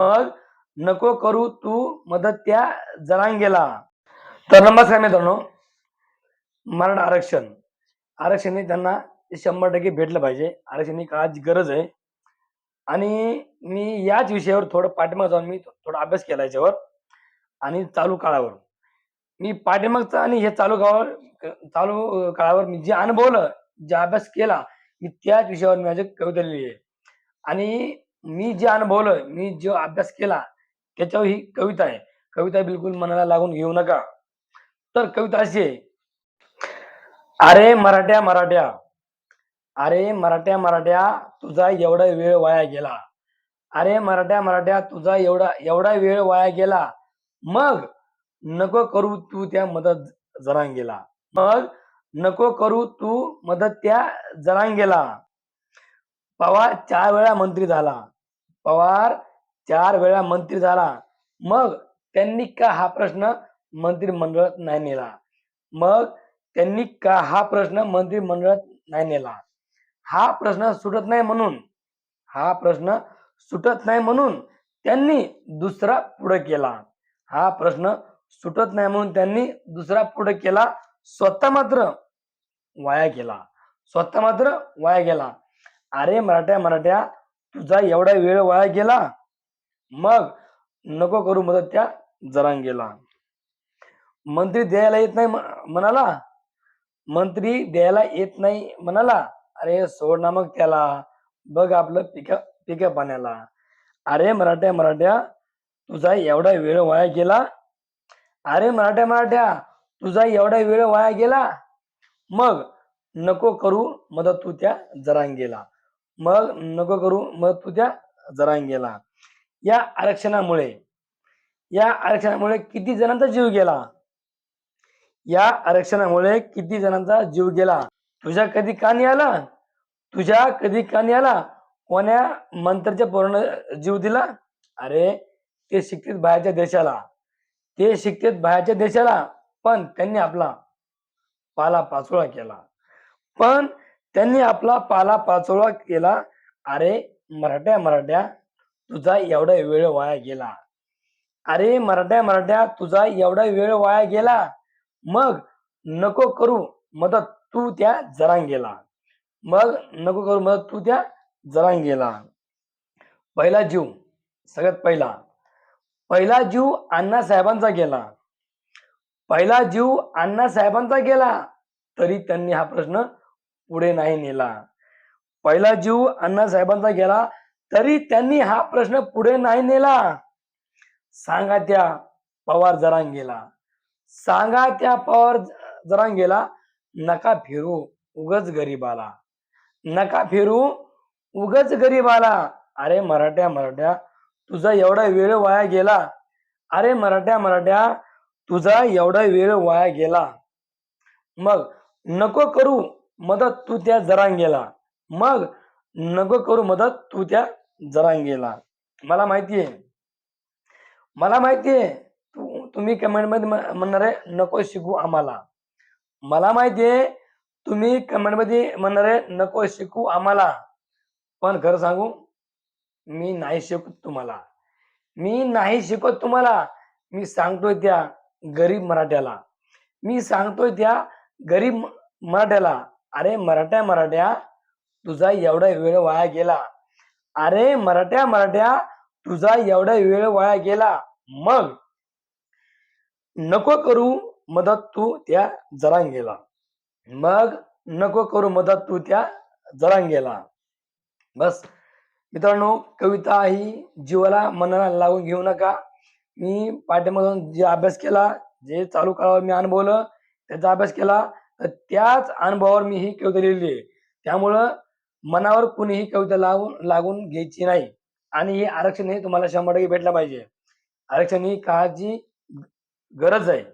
मग नको करू तू मदत त्या जरांगेला तर नमस्कार मित्रांनो मराठा आरक्षण. आरक्षण हे त्यांना शंभर टक्के भेटलं पाहिजे. आरक्षण ही काळाची गरज आहे. आणि मी याच विषयावर थोडं पाठीमाग जाऊन मी थोडा अभ्यास केला याच्यावर आणि चालू काळावर. मी पाठीमागचं आणि हे चालू काळावर चालू काळावर मी जे अनुभवलं जे अभ्यास केला मी त्याच विषयावर मी माझी कविता लिहिली आहे आणि मी जे अनुभवलं मी जो अभ्यास केला त्याच्यावर ही कविता आहे. कविता बिलकुल मनाला लागून घेऊ नका. तर कविता अशी आहे. अरे मराठ्या मराठ्या. अरे मराठ्या मराठ्या तुझा एवढा वेळ वाया गेला. अरे मराठ्या मराठ्या तुझा एवढा एवढा वेळ वाया गेला. मग नको करू तू त्या मदत जरांगेला. मग नको करू तू मदत त्या जरांगेला. पवा चार वेळा मंत्री झाला. पवार चार वेळा मंत्री झाला. मग त्यांनी का हा प्रश्न मंत्रिमंडळात नाही नेला? मग त्यांनी का हा प्रश्न मंत्रिमंडळात नाही नेला? हा प्रश्न सुटत नाही म्हणून हा प्रश्न सुटत नाही म्हणून त्यांनी दुसरा पुढे केला. हा प्रश्न सुटत नाही म्हणून त्यांनी दुसरा पुढे केला. स्वतः मात्र वाया गेला. स्वतः मात्र वाया गेला. अरे मराठ्या मराठ्या तुझा एवढा वेळ वाया गेला मग नको करू मदत त्या जरांगेला. मंत्री द्यायला येत नाही म्हणाला. मंत्री द्यायला येत नाही म्हणाला. अरे सोड ना मग त्याला. बघ आपलं पिका पिका पाण्याला. अरे मराठ्या मराठ्या तुझा एवढा वेळ वाया गेला. अरे मराठ्या मराठ्या तुझा एवढा वेळ वाया गेला. मग नको करू मदत तू त्या जरांगेला. मग नको करू मग तू त्या जरांगेला. या आरक्षणामुळे या आरक्षणामुळे किती जणांचा जीव गेला? या आरक्षणामुळे किती जणांचा जीव गेला? तुझ्या कधी कानी आला? तुझ्या कधी कानी आला? कोण्या मंत्र्याच्या पूर्ण जीव दिला? अरे ते शिक्षित बाहेरच्या देशाला. ते शिक्षित बाहेरच्या देशाला पण त्यांनी आपला पाला पाचोळा केला. पण त्यांनी आपला पाला पाचोळा केला. अरे मराठ्या मराठ्या तुझा एवढा वेळ वाया गेला. अरे मराठ्या मराठ्या तुझा एवढा वेळ वाया गेला. मग नको करू मदत तू त्या जरांगेला. मग नको करू मदत तू त्या जरांगेला. पहिला जीव सगळ्यात पहिला. पहिला जीव अण्णा साहेबांचा गेला. पहिला जीव अण्णा साहेबांचा गेला. तरी त्यांनी हा प्रश्न पुढे नाही नेला. पहिला जीव अण्णा साहेबांचा गेला तरी त्यांनी हा प्रश्न पुढे नाही नेला. सांगा त्या पवार जरांगेला. सांगा त्या पवार जरांग जरांगेला नका फिरू उगच गरीबाला. नका फिरू उगच गरीबाला. अरे मराठ्या मराठ्या तुझा एवढा वेळ वाया गेला. अरे मराठ्या मराठ्या तुझा एवढा वेळ वाया गेला. मग नको करू मदत तू त्या जरांगेला. मग नको करू मदत तू त्या जरांगेला. मला माहितीये. मला माहितीये. तू तुम्ही कमेंटमध्ये म्हणणारे म्हणणार आहे नको शिकू आम्हाला. मला माहितीये तुम्ही कमेंटमध्ये म्हणणारे म्हणणार आहे नको शिकू आम्हाला. पण खरं सांगू मी नाही शिकत तुम्हाला. मी नाही शिकत तुम्हाला. मी सांगतोय त्या गरीब मराठ्याला. मी सांगतोय त्या गरीब मराठ्याला. अरे मराठ्या मराठ्या तुझा एवढा वेळ वाया गेला. अरे मराठ्या मराठ्या तुझा एवढा वेळ वाया गेला. मग नको करू मदत तू त्या जरांगेला. मग नको करू मदत तू त्या जरांगेला. बस. मित्रांनो कविता ही जीवाला मनाला लावून घेऊ नका. मी पाठीमधून जे अभ्यास केला जे चालू काळावर मी अनुभवलं त्याचा अभ्यास केला तर त्याच अनुभवावर मी ही कविता लिहिली आहे. त्यामुळं मनावर कुणीही कविता लावून लागून घ्यायची नाही. आणि हे आरक्षण हे तुम्हाला शंभर टक्के भेटलं पाहिजे. आरक्षण ही काळाची गरज आहे.